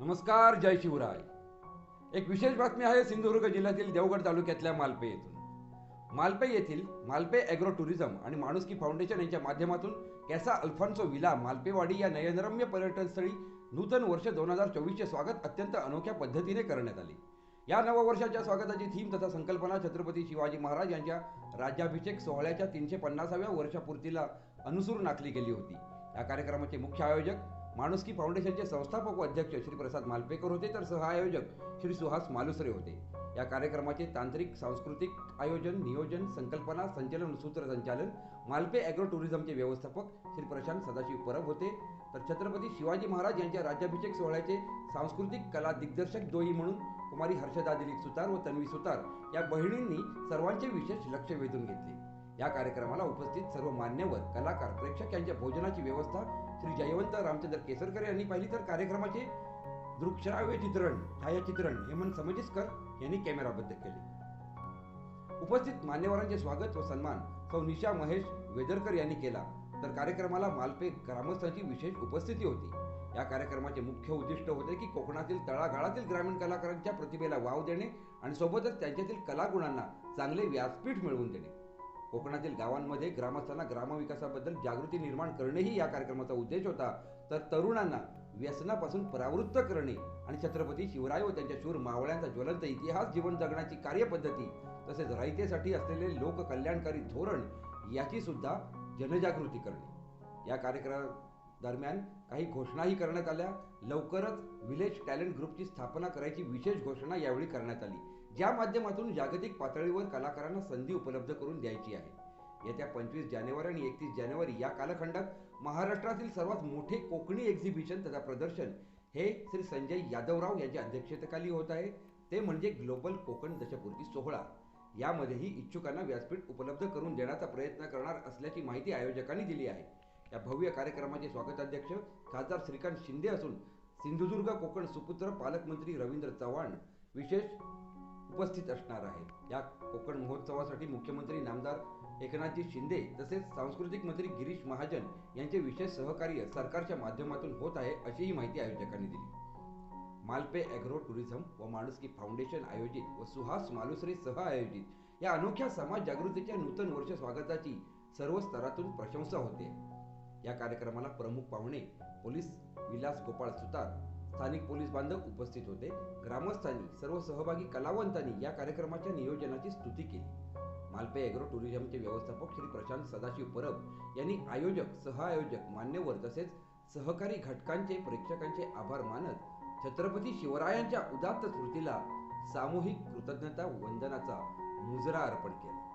नमस्कार जय शिवराय. एक विशेष बातमी आहे सिंधुदुर्ग जिल्ह्यातील देवगड तालुक्यातल्या मालपे येथून. मालपे येथील मालपे ॲग्रो टुरिझम आणि माणुसकी फाउंडेशन यांच्या माध्यमातून कॅसा अल्फॉन्सो विला मालपेवाडी या नयनरम्य पर्यटनस्थळी नूतन वर्ष दोन हजार चोवीसचे स्वागत अत्यंत अनोख्या पद्धतीने करण्यात आले. या नववर्षाच्या स्वागताची थीम तथा संकल्पना छत्रपती शिवाजी महाराज यांच्या राज्याभिषेक सोहळ्याच्या तीनशे पन्नासाव्या वर्षापूर्तीला अनुसरून आखली गेली होती. या कार्यक्रमाचे मुख्य आयोजक माणुसकी फाउंडेशनचे संस्थापक व अध्यक्ष श्री प्रसाद मालपेकर होते तर सहआयोजक श्री सुहास मालुसरे होते. या कार्यक्रमाचे तांत्रिक सांस्कृतिक आयोजन नियोजन संकल्पना संचलन सूत्रसंचालन मालपे ॲग्रो टुरिझमचे व्यवस्थापक श्री प्रशांत सदाशिव परब होते. तर छत्रपती शिवाजी महाराज यांच्या राज्याभिषेक सोहळ्याचे सांस्कृतिक कला दिग्दर्शक दोही म्हणून कुमारी हर्षदा दिलीप सुतार व तन्वी सुतार या बहिणींनी सर्वांचे विशेष लक्ष वेधून घेतले. या कार्यक्रमाला उपस्थित सर्व मान्यवर कलाकार प्रेक्षक यांच्या भोजनाची व्यवस्था श्री जयवंत रामचंद्र केसरकर यांनी पाहिली तर कार्यक्रमाचे दृकश्राव्य चित्रण छायाचित्रण हेमंत समजिस्कर यांनी कॅमेराबद्ध केले. उपस्थित मान्यवरांचे स्वागत व सन्मान सौ निशा महेश वेदरकर यांनी केला. तर कार्यक्रमाला मालपे ग्रामस्थांची विशेष उपस्थिती होती. या कार्यक्रमाचे मुख्य उद्दिष्ट होते की कोकणातील तळागाळातील ग्रामीण कलाकारांच्या प्रतिभेला वाव देणे आणि सोबतच त्यांच्यातील कलागुणांना चांगले व्यासपीठ मिळवून देणे. कोकणातील गावांमध्ये ग्रामस्थांना ग्रामविकासाबद्दल जागृती निर्माण करणेही या कार्यक्रमाचा उद्देश होता. तर तरुणांना व्यसनापासून परावृत्त करणे आणि छत्रपती शिवराय व त्यांच्या शूर मावळ्यांचा ज्वलंत इतिहास जीवन जगण्याची कार्यपद्धती तसेच रयतेसाठी असलेले लोककल्याणकारी धोरण याची सुद्धा जनजागृती करणे. या कार्यक्रमा दरम्यान काही घोषणाही करण्यात आल्या. लवकरच विलेज टॅलेंट ग्रुपची स्थापना करायची विशेष घोषणा यावेळी करण्यात आली. ज्या माध्यमातून जागतिक पातळीवर कलाकारांना संधी उपलब्ध करून द्यायची आहे. येत्या पंचवीस जानेवारी आणि एकतीस जानेवारी या कालखंडात महाराष्ट्रातील सर्वात मोठे कोकणी एक्झिबिशन तथा प्रदर्शन हे श्री संजय यादवराव यांच्या अध्यक्षतेखाली होत आहे. ते म्हणजे ग्लोबल कोकण दशपूर्ती सोहळा. यामध्येही इच्छुकांना व्यासपीठ उपलब्ध करून देण्याचा प्रयत्न करणार असल्याची माहिती आयोजकांनी दिली आहे. या भव्य कार्यक्रमाचे स्वागताध्यक्ष खासदार श्रीकांत शिंदे असून सिंधुदुर्ग कोकण सुपुत्र पालकमंत्री रवींद्र चव्हाण विशेष उपस्थित असणार आहेत या कोकण महोत्सवासाठी मुख्यमंत्री नामदार एकनाथजी शिंदे तसेच सांस्कृतिक मंत्री गिरीश महाजन यांचे विशेष सहकार्य सरकारच्या माध्यमातून होत आहे अशीही माहिती आयोजकांनी दिली. मालपे ॲग्रो टुरिझम व माणुसकी फाउंडेशन आयोजित व सुहास मालुसरे सह आयोजित या अनोख्या समाज जागृतीच्या नूतन वर्ष स्वागताची सर्व स्तरातून प्रशंसा होते. या कार्यक्रमाला प्रमुख पाहुणे पोलीस विलास गोपाळ सुतार स्थानिक पोलीस बांधव उपस्थित होते. ग्रामस्थांनी सर्व सहभागी कलावंतांनी या कार्यक्रमाच्या नियोजनाची स्तुती केली. मालपे ॲग्रो टुरिझमचे व्यवस्थापक श्री प्रशांत सदाशिव परब यांनी आयोजक सहआयोजक मान्यवर तसेच सहकारी घटकांचे प्रेक्षकांचे आभार मानत छत्रपती शिवरायांच्या उदात्त स्मृतीला सामूहिक कृतज्ञता वंदनाचा मुजरा अर्पण केला.